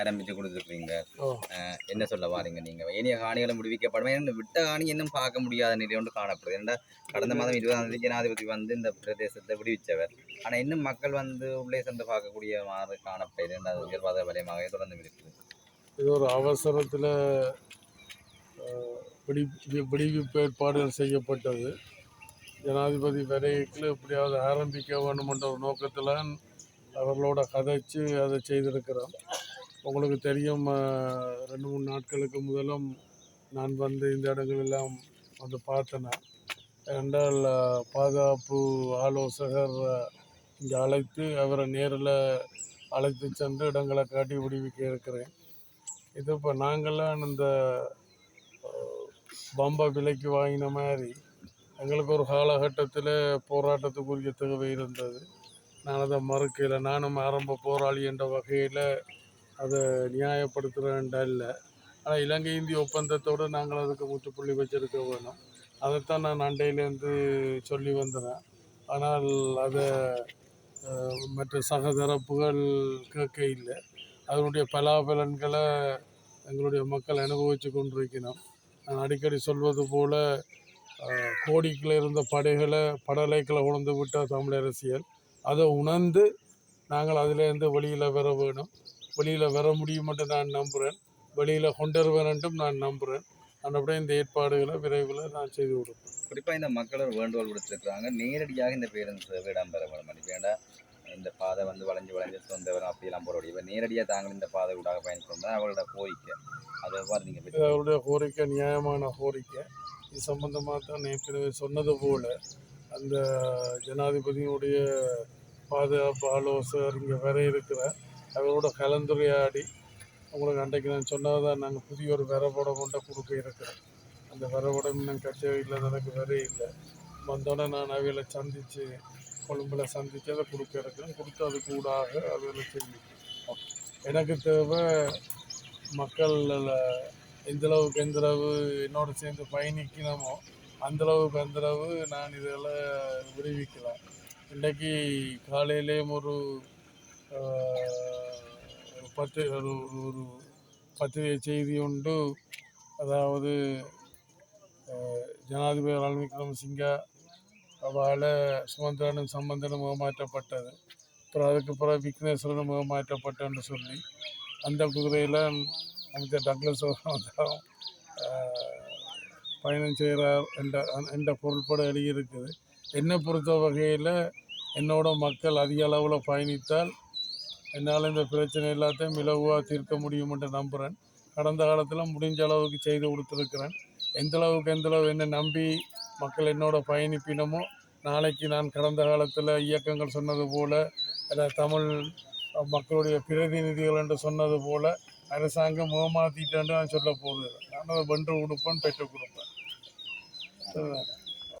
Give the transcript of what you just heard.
ஆரம்பிச்சு கொடுத்துருக்கீங்க. என்ன சொல்ல வாரீங்க நீங்க? ஏனைய காணிகளும் விடுவிக்கப்படும். ஏன்னா விட்ட காணி இன்னும் பார்க்க முடியாத நிலை ஒன்று காணப்படுது. ஏன்னா கடந்த மாதம் இருபதாம் தேதி ஜனாதிபதி வந்து இந்த பிரதேசத்தை விடுவிச்சவர் ஆனா இன்னும் மக்கள் வந்து உள்ளே சென்று பார்க்கக்கூடிய மாதிரி காணப்படுது அது உயர்வாத வலயமாகவே தொடர்ந்து இருக்குது இது ஒரு அவசரத்தில் விடி விடுவிப்பு ஏற்பாடுகள் செய்யப்பட்டது. ஜனாதிபதி வரையில் எப்படியாவது ஆரம்பிக்க வேண்டுமென்ற ஒரு நோக்கத்தில் அவர்களோட கதைச்சு அதை செய்திருக்கிறோம். உங்களுக்கு தெரியும் ரெண்டு மூணு நாட்களுக்கு முதலும் நான் வந்து இந்த இடங்களெல்லாம் வந்து பார்த்தேன் என்றால் பாதுகாப்பு ஆலோசகர் இங்கே அழைத்து அவரை நேரில் அழைத்து சென்று இடங்களை காட்டி விடுவிக்க இருக்கிறேன். இது இப்போ நாங்கள்லாம் இந்த பம்பை விலைக்கு வாங்கின மாதிரி எங்களுக்கு ஒரு காலகட்டத்தில் போராட்டத்துக்குரிய தேவை இருந்தது. நான் அதை மறுக்கல. நானும் ஆரம்ப போராளி என்ற வகையில் அதை நியாயப்படுத்துகிறேன்டா இல்லை. ஆனால் இலங்கை இந்திய ஒப்பந்தத்தோடு நாங்கள் அதுக்கு முற்றுப்புள்ளி வச்சிருக்க வேணும். அதைத்தான் நான் அண்டையிலேருந்து சொல்லி வந்தேன். ஆனால் அதை மற்ற சகதரப்புகள் கேட்க இல்லை. அதனுடைய பலாபலன்களை எங்களுடைய மக்கள் அனுபவித்து கொண்டிருக்கணும். நான் அடிக்கடி சொல்வது போல் கோடிக்கில் இருந்த படைகளை படலைக்களை உணர்ந்து விட்ட தமிழ் அரசியல் அதை உணர்ந்து நாங்கள் அதிலேருந்து வெளியில் வர வேணும். வெளியில் வர முடியும் என்று நான் நம்புகிறேன் வெளியில் கொண்டு வருவேன்ட்டும் நான் நம்புகிறேன் அப்படியே இந்த ஏற்பாடுகளை விரைவில் நான் செய்து கொடுப்பேன். குறிப்பா இந்த மக்கள் ஒரு வேண்டுகோள் விடுத்திருக்கிறாங்க. நேரடியாக இந்த பேருந்து சேவை இடம்பெற வேணும் வேண்டா. இந்த பாதை வந்து வளைஞ்சு வளைஞ்சு சொந்தவரம் அப்படியெல்லாம் போட முடியும் நேரடியாக தாங்கள் இந்த பாதை ஊடாக பயன்படுத்தா அவங்களோட கோரிக்கை. அதை நீங்கள் இது அவருடைய கோரிக்கை நியாயமான கோரிக்கை. இது சம்பந்தமாக தான் ஏற்கனவே சொன்னது போல் அந்த ஜனாதிபதியினுடைய பாதுகாப்பு ஆலோசகர் இங்கே வர இருக்கிற அவரோட கலந்துரையாடி உங்களுக்கு அன்றைக்கு நான் சொன்னதான் நாங்கள் புதிய ஒரு வரைபடம் கொண்ட கொடுக்க இருக்கிறோம். அந்த வரைபடம் இன்னும் கச்சேரியில் எனக்கு வரே இல்லை. வந்தோடனே நான் அவைகளை சந்தித்து கொழும்பில் சந்தித்து அதை கொடுக்க இருக்கிறேன். கொடுத்து அது கூடாக அவைகளை செய்யும். எனக்கு தேவை மக்கள் எந்தளவுக்கு எந்தளவு என்னோட சேர்ந்து பயணிக்கணுமோ அந்த அளவுக்கு நான் இதெல்லாம் விடுவிக்கலாம். இன்றைக்கு காலையிலேயும் ஒரு பத்து ஒரு ஒரு பத்திரிகை செய்தி உண்டு. அதாவது ஜனாதிபதி ரணில் விக்ரமசிங்கா அவளால் சுமந்திரனும் சம்பந்தனும் ஏமாற்றப்பட்டது. அப்புறம் அதுக்கு பிறகு விக்னேஸ்வரனும் ஏமாற்றப்பட்டன்னு சொல்லி அந்த குதிரையில் அமைச்சர் டக்ளஸ் அவர்களும் பயணம் செய்கிறார் என்ற என்ற பொருள்பட எழுதியிருக்குது. என்னை பொறுத்த வகையில் என்னோட மக்கள் அதிக அளவில் பயணித்தால் என்னால் இந்த பிரச்சனை எல்லாத்தையும் இலகுவாக தீர்க்க முடியும் என்று நம்புகிறேன். கடந்த காலத்தில் முடிஞ்ச அளவுக்கு செய்து கொடுத்துருக்கிறேன். எந்த அளவுக்கு எந்த அளவு என்னை நம்பி மக்கள் என்னோட பயணிப்பினமோ நாளைக்கு நான் கடந்த காலத்தில் இயக்கங்கள் சொன்னது போல் அல்ல தமிழ் மக்களுடைய பிரதிநிதிகள் என்று சொன்னது போல் அரசாங்கம் ஏமாத்திட்டேன்னு நான் சொல்ல போகுது நான் அதை வென்று கொடுப்பேன் பெற்றுக் கொடுப்பேன்.